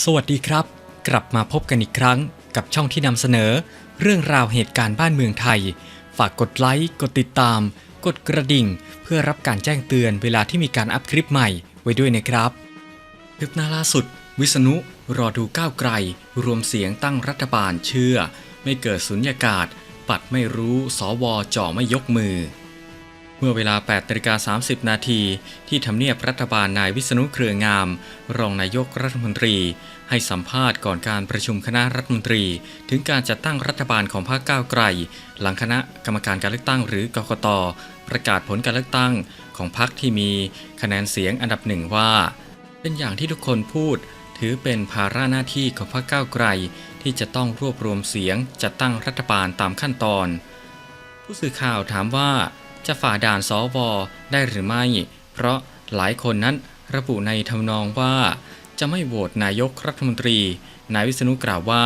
สวัสดีครับ กลับมาพบกันอีกครั้งกับช่องที่นำเสนอ เรื่องราวเหตุการณ์บ้านเมืองไทย ฝากกดไลค์ กดติดตาม กดกระดิ่ง เพื่อรับการแจ้งเตือนเวลาที่มีการอัพคลิปใหม่ไว้ด้วยนะครับคลิปหน้าล่าสุด วิษณุรอดูก้าวไกล รวมเสียงตั้งรัฐบาลเชื่อ ไม่เกิดสุญญากาศ ปัดไม่รู้สวจ่อไม่ยกมือ มื่อเวลา8นาฬิกา30 นาทีที่ทำเนียบรัฐบาลนายวิษณุเครืองาม รองนายกรัฐมนตรี ให้สัมภาษณ์ก่อนการประชุมคณะรัฐมนตรี ถึงการจัดตั้งรัฐบาลของพรรคก้าวไกล หลังคณะกรรมการการเลือกตั้งหรือกกตประกาศผลการเลือกตั้งของพรรคที่มีคะแนนเสียงอันดับหนึ่งว่า เป็นอย่างที่ทุกคนพูด ถือเป็นภาระหน้าที่ของพรรคก้าวไกล ที่จะต้องรวบรวมเสียงจัดตั้งรัฐบาลตามขั้นตอน ผู้สื่อข่าวถามว่า จะฝ่าด่านสวได้หรือไม่ เพราะหลายคนนั้นระบุในทำนองว่า จะไม่โหวตนายกรัฐมนตรี นายวิษณุกล่าวว่า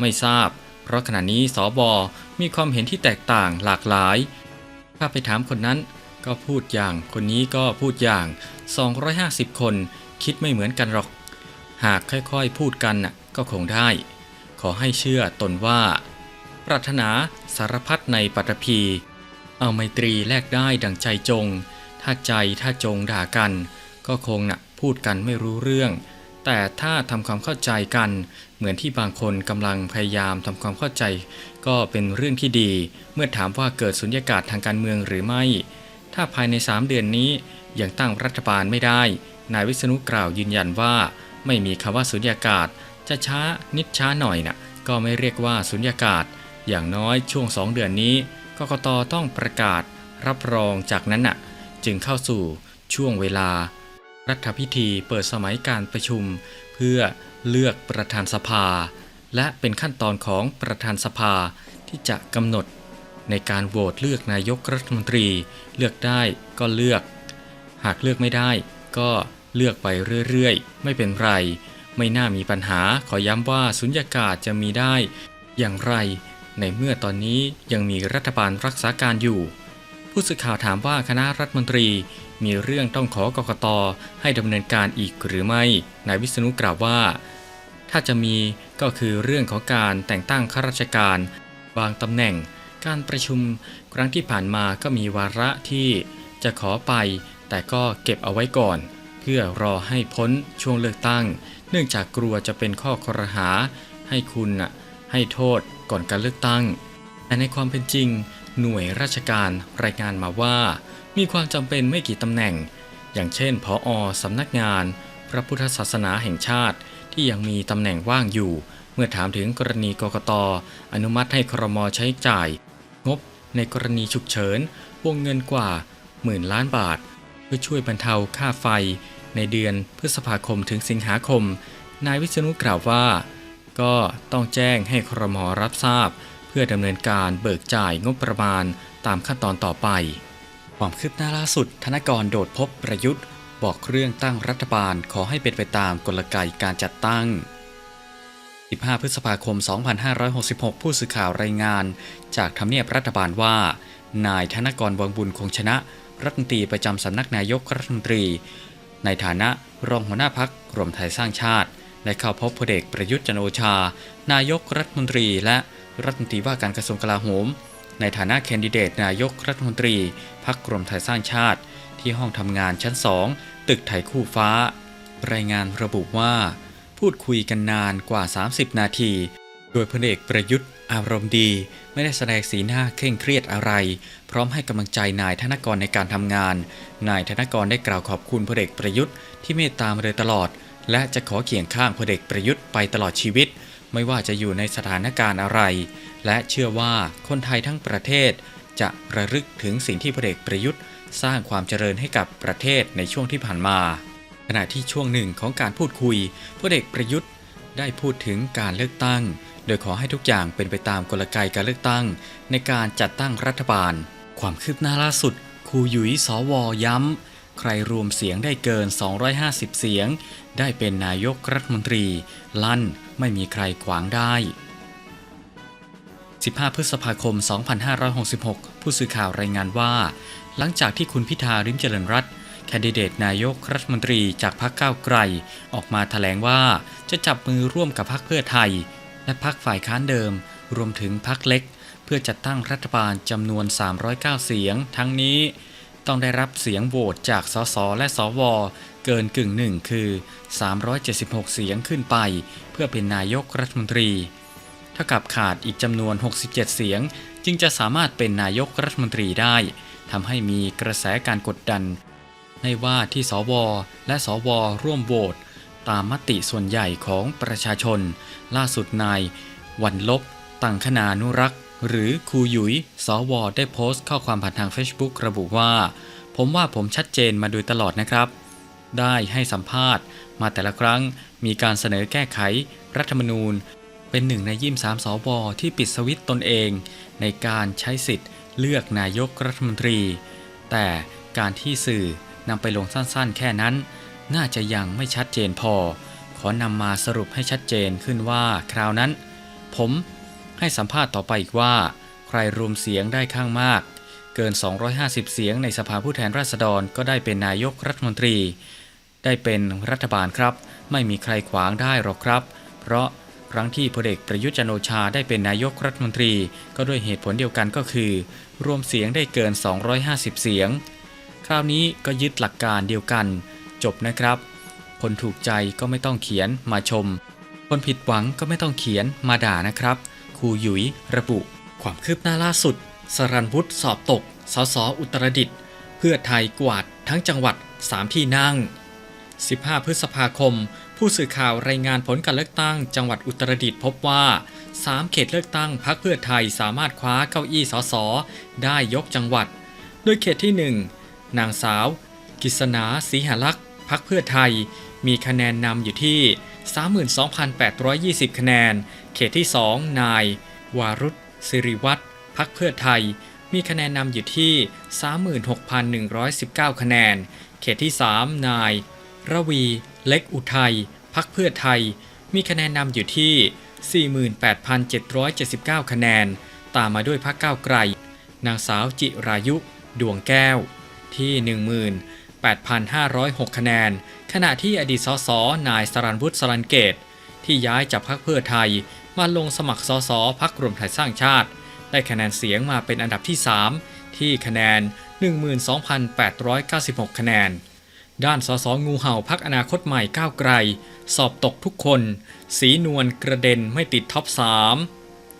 ไม่ทราบ เพราะขณะนี้สวมีความเห็นที่แตกต่างหลากหลาย ถ้าไปถามคนนั้นก็พูดอย่าง คนนี้ก็พูดอย่าง 250 คนคิดไม่เหมือนกันหรอก หากค่อยๆพูดกันก็คงได้ ขอให้เชื่อตนว่า ปรารถนาสารพัดในปัตภี เอาไมตรีแลกได้ดังใจจง ถ้าใจถ้าจงด่ากัน ก็คงน่ะพูดกันไม่รู้เรื่อง แต่ถ้าทำความเข้าใจกัน เหมือนที่บางคนกำลังพยายามทำความเข้าใจ ก็เป็นเรื่องที่ดี เมื่อถามว่าเกิดสุญญากาศทางการเมืองหรือไม่ ถ้าภายใน 3 เดือนนี้ยังตั้งรัฐบาลไม่ได้ นายวิษณุกล่าวยืนยันว่า ไม่มีคำว่าสุญญากาศ จะช้านิดช้าหน่อยน่ะก็ไม่เรียกว่าสุญญากาศ อย่างน้อยช่วง2เดือนนี้ กกตต้องประกาศรับรองจากนั้นน่ะ จึงเข้าสู่ช่วงเวลา รัฐพิธีเปิดสมัยการประชุม เพื่อเลือกประธานสภา และเป็นขั้นตอนของประธานสภาที่จะกำหนด ในการโหวตเลือกนายกรัฐมนตรี เลือกได้ก็เลือก หากเลือกไม่ได้ก็เลือกไปเรื่อยๆ ไม่เป็นไร ไม่น่ามีปัญหาขอย้ำว่าสุญญากาศจะมีได้ อย่างไร ในเมื่อตอนนี้ยังมีรัฐบาลรักษาการอยู่ ผู้สื่อข่าวถามว่าคณะรัฐมนตรีมีเรื่องต้องขอกกตให้ดำเนินการอีกหรือไม่ นายวิษณุกล่าวว่า ถ้าจะมีก็คือเรื่องของการแต่งตั้งข้าราชการบางตำแหน่ง การประชุมครั้งที่ผ่านมาก็มีวาระที่จะขอไป แต่ก็เก็บเอาไว้ก่อน เพื่อรอให้พ้นช่วงเลือกตั้ง เนื่องจากกลัวจะเป็นข้อคอรหา ให้คุณน่ะให้โทษ ก่อนการเลือกตั้ง แต่ในความเป็นจริง หน่วยราชการรายงานมาว่า มีความจำเป็นไม่กี่ตำแหน่ง อย่างเช่นผออสำนักงาน พระพุทธศาสนาแห่งชาติ ที่ยังมีตำแหน่งว่างอยู่ เมื่อถามถึงกรณีกกตอนุมัติให้ครมใช้จ่าย งบในกรณีฉุกเฉินวงเงินกว่าหมื่นล้านบาท เพื่อช่วยบรรเทาค่าไฟ ในเดือนพฤษภาคมถึงสิงหาคม นายวิษณุกล่าวว่า ก็ต้องแจ้งให้ครมรับทราบ เพื่อดำเนินการเบิกจ่ายงบประมาณตามขั้นตอนต่อไป ความคืบหน้าล่าสุด ธนกรโดดพบประยุทธ์ บอกเรื่องตั้งรัฐบาลขอให้เป็นไปตามกลไกการจัดตั้ง 15 พฤษภาคม 2566 ผู้สื่อข่าวรายงาน จากทำเนียบรัฐบาลว่า นายธนกรวังบุญคงชนะ รัฐมนตรีประจำสำนักนายกรัฐมนตรี ในฐานะรองหัวหน้าพักรวมไทยสร้างชาติ ได้เข้าพบพลเอกประยุทธ์จันโอชา นายกรัฐมนตรี และรัฐมนตรีว่าการกระทรวงกลาโหม ในฐานะแคนดิเดตนายกรัฐมนตรีพักรมไทยสร้างชาติ ที่ห้องทำงานชั้น2ตึกไทยคู่ฟ้า รายงานระบุว่า พูดคุยกันนานกว่า 30 นาที โดยพลเอกประยุทธ์อารมณ์ดี ไม่ได้แสดงสีหน้าเคร่งเครียดอะไร พร้อมให้กำลังใจนายธนกรในการทำงาน นายธนกรได้กล่าวขอบคุณพลเอกประยุทธ์ที่เมตตามาโดยตลอด และจะขอเคียงข้างพลเอกประยุทธ์ไปตลอดชีวิต ไม่ว่าจะอยู่ในสถานการณ์อะไร และเชื่อว่าคนไทยทั้งประเทศ จะระลึกถึงสิ่งที่พลเอกประยุทธ์ สร้างความเจริญให้กับประเทศในช่วงที่ผ่านมา ขณะที่ช่วงหนึ่งของการพูดคุยพลเอกประยุทธ์ได้พูดถึงการเลือกตั้ง โดยขอให้ทุกอย่างเป็นไปตามกลไกการเลือกตั้ง ในการจัดตั้งรัฐบาล ความคืบหน้าล่าสุดครูหยุยสวย้ำ ใครรวมเสียงได้เกิน 250 เสียง ได้เป็นนายกรัฐมนตรี ลั่นไม่มีใครขวางได้ 15 พฤษภาคม 2566 ผู้สื่อข่าวรายงานว่า หลังจากที่คุณพิธาริมเจริญรัตน์แคนดิเดตนายกรัฐมนตรีจากพรรคก้าวไกล ออกมาแถลงว่าจะจับมือร่วมกับพรรคเพื่อไทย และพรรคฝ่ายค้านเดิม รวมถึงพรรคเล็ก เพื่อจัดตั้งรัฐบาลจำนวน 309 เสียง ทั้งนี้ ต้องได้รับเสียงโหวตจากสสและสวเกินกึ่งหนึ่งคือ 376 เสียงขึ้นไป เพื่อเป็นนายกรัฐมนตรี เท่ากับขาดอีกจำนวน 67 เสียง จึงจะสามารถเป็นนายกรัฐมนตรีได้ทำให้มีกระแสการกดดันให้ว่าที่สวและสวร่วมโหวตตามมติส่วนใหญ่ของประชาชน ล่าสุดนายวันลบ ตังคณานุรักษ์ หรือครูหยุยสวได้โพสต์ข้อความผ่านทาง Facebook ระบุว่า ผมว่าผมชัดเจนมาโดยตลอดนะครับ ได้ให้สัมภาษณ์ มาแต่ละครั้งมีการเสนอแก้ไข รัฐธรรมนูญ เป็นหนึ่งในยี่สามสวที่ปิดสวิตช์ตนเอง ในการใช้สิทธิ์ เลือกนายกรัฐมนตรี แต่การที่สื่อนำไปลงสั้นๆ แค่นั้น น่าจะยังไม่ชัดเจนพอ ขอนำมาสรุปให้ชัดเจนขึ้นว่าคราวนั้น ผม ให้สัมภาษณ์ต่อไปอีกว่า ใครรวมเสียงได้ข้างมาก เกิน 250 เสียงในสภาผู้แทนราษฎรก็ได้เป็นนายกรัฐมนตรี ได้เป็นรัฐบาลครับ ไม่มีใครขวางได้หรอกครับ เพราะครั้งที่พลเอกประยุทธ์จันโอชาได้เป็นนายกรัฐมนตรี ก็ด้วยเหตุผลเดียวกันก็คือ รวมเสียงได้เกิน 250 เสียง คราวนี้ก็ยึดหลักการเดียวกัน จบนะครับ คนถูกใจก็ไม่ต้องเขียนมาชม คนผิดหวังก็ไม่ต้องเขียนมาด่านะครับ ครูหยุยระบุ ความคืบหน้าล่าสุด สรันวุฒิสอบตก สสอุตรดิตถ์เพื่อไทยกวาดทั้งจังหวัด 3 ที่นั่ง 15 พฤษภาคม ผู้สื่อข่าวรายงานผลการเลือกตั้งจังหวัดอุตรดิตถ์พบว่า 3 เขตเลือกตั้งพรรคเพื่อไทยสามารถคว้าเก้าอี้สสได้ยกจังหวัด โดยเขตที่ 1 นางสาว กิษณาศรีหลักษ์พักเพื่อไทยมีคะแนนนำอยู่ที่ 32,820 คะแนน เขตที่ 2 นายวารุษสิริวัตรพักเพื่อไทย มีคะแนนนำอยู่ที่ 36,119 คะแนน เขตที่ 3 นาย ระวี เล็กอุทัยพักเพื่อไทย มีคะแนนนำอยู่ที่ 48,779 คะแนน ตามมาด้วยพักก้าวไกล นางสาวจิรายุ ดวงแก้ว ที่ 18,506 คะแนน ขณะที่อดีตสสนายสรันวุฒิสรันเกต ที่ย้ายจากพรรคเพื่อไทย มาลงสมัครสสพักรวมไทยสร้างชาติ ได้คะแนนเสียงมาเป็นอันดับที่ 3 ที่คะแนน 12,896 คะแนน ด้านสสงูเห่าพักอนาคตใหม่ก้าวไกล สอบตกทุกคน สีนวลกระเด็นไม่ติดท็อป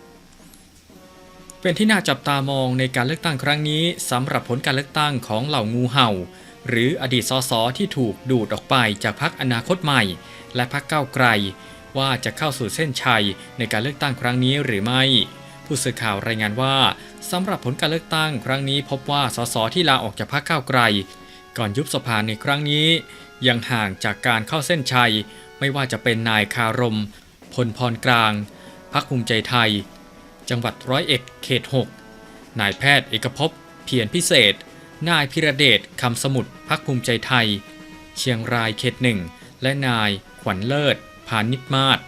3เป็นที่น่าจับตามองในการเลือกตั้งครั้งนี้สำหรับผลการเลือกตั้งของเหล่างูเห่า หรืออดีตสสที่ถูกดูดออกไปจากพักอนาคตใหม่ และพักก้าวไกล ว่าจะเข้าสู่เส้นชัยในการเลือกตั้งครั้งนี้หรือไม่ ผู้สื่อข่าวรายงานว่าสำหรับผลการเลือกตั้งครั้งนี้พบว่าสสที่ลาออกจากพรรคก้าวไกล ก่อนยุบสภาในครั้งนี้ ยังห่างจากการเข้าเส้นชัย ไม่ว่าจะเป็นนายคารมพลพรกลางพักภูมิใจไทย จังหวัดร้อยเอ็ดเขต 6 นายแพทย์เอกภพเพียรพิเศษ นายพิระเดชคำสมุทรพักภูมิใจไทย เชียงรายเขตหนึ่งและนายขวัญเลิศพานิชมาศ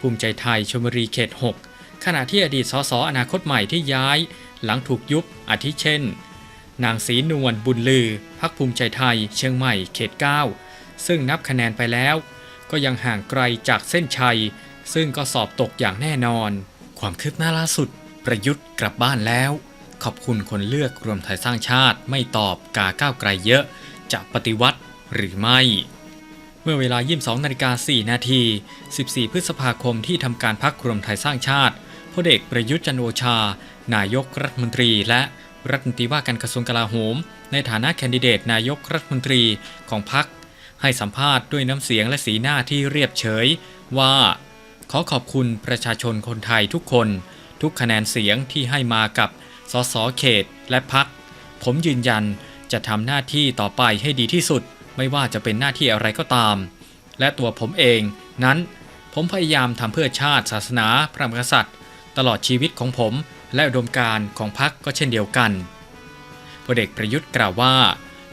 ภูมิใจไทยชลบุรีเขต 6 ขณะที่อดีตสสอนาคตใหม่ที่ย้าย หลังถูกยุบอาทิเช่น นางศรีนวลบุญลือพักภูมิใจไทยเชียงใหม่เขต 9 ซึ่งนับคะแนนไปแล้ว ก็ยังห่างไกลจากเส้นชัย ซึ่งก็สอบตกอย่างแน่นอน ความคืบหน้าล่าสุด ประยุทธ์กลับบ้านแล้ว ขอบคุณคนเลือกรวมไทยสร้างชาติไม่ตอบกาก้าวไกลเยอะ จะปฏิวัติหรือไม่ เมื่อเวลา 22นาฬิกา4นาที 14 พฤษภาคมที่ทำการพักรวมไทยสร้างชาติพลเอกประยุทธ์จันโอชา นายกรัฐมนตรี และรัฐมนตรีว่าการกระทรวงกลาโหม ในฐานะแคนดิเดตนายกรัฐมนตรีของพรรคให้สัมภาษณ์ด้วยน้ำเสียงและสีหน้าที่เรียบเฉย ว่า ขอขอบคุณประชาชนคนไทยทุกคน ทุกคะแนนเสียงที่ให้มากับ สสเขต และพัก ผมยืนยันจะทำหน้าที่ต่อไปให้ดีที่สุด ไม่ว่าจะเป็นหน้าที่อะไรก็ตาม และตัวผมเองนั้นผมพยายามทำเพื่อชาติศาสนาพระมหากษัตริย์ ตลอดชีวิตของผมและอุดมการของพรรคก็เช่นเดียวกันพลเอกประยุทธ์กล่าวว่า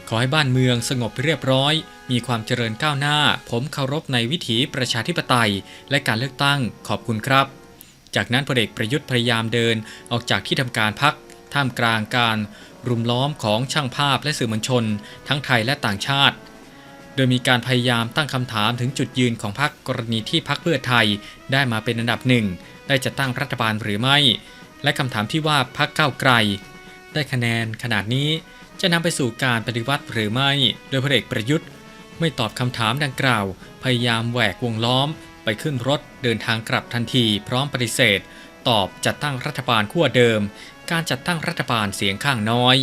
ขอให้บ้านเมืองสงบเรียบร้อย มีความเจริญก้าวหน้า ผมเคารพในวิถีประชาธิปไตย และการเลือกตั้งขอบคุณครับ จากนั้นพลเอกประยุทธ์พยายามเดินออกจากที่ทำการพัก ท่ามกลางการรุมล้อมของช่างภาพและสื่อมวลชน ทั้งไทยและต่างชาติ โดยมีการพยายามตั้งคำถามถึงจุดยืนของพรรคกรณีที่พรรคเพื่อไทยได้มาเป็นอันดับหนึ่ง ได้จะตั้งรัฐบาลหรือไม่ และคำถามที่ว่าพรรคก้าวไกล ได้คะแนนขนาดนี้จะนำไปสู่การปฏิวัติหรือไม่ โดยพลเอกประยุทธ์ ไม่ตอบคำถามดังกล่าว พยายามแหวกวงล้อม ไปขึ้นรถเดินทางกลับทันที พร้อมปฏิเสธ ตอบจัดตั้งรัฐบาลขั้วเดิม การจัดตั้งรัฐบาลเสียงข้างน้อย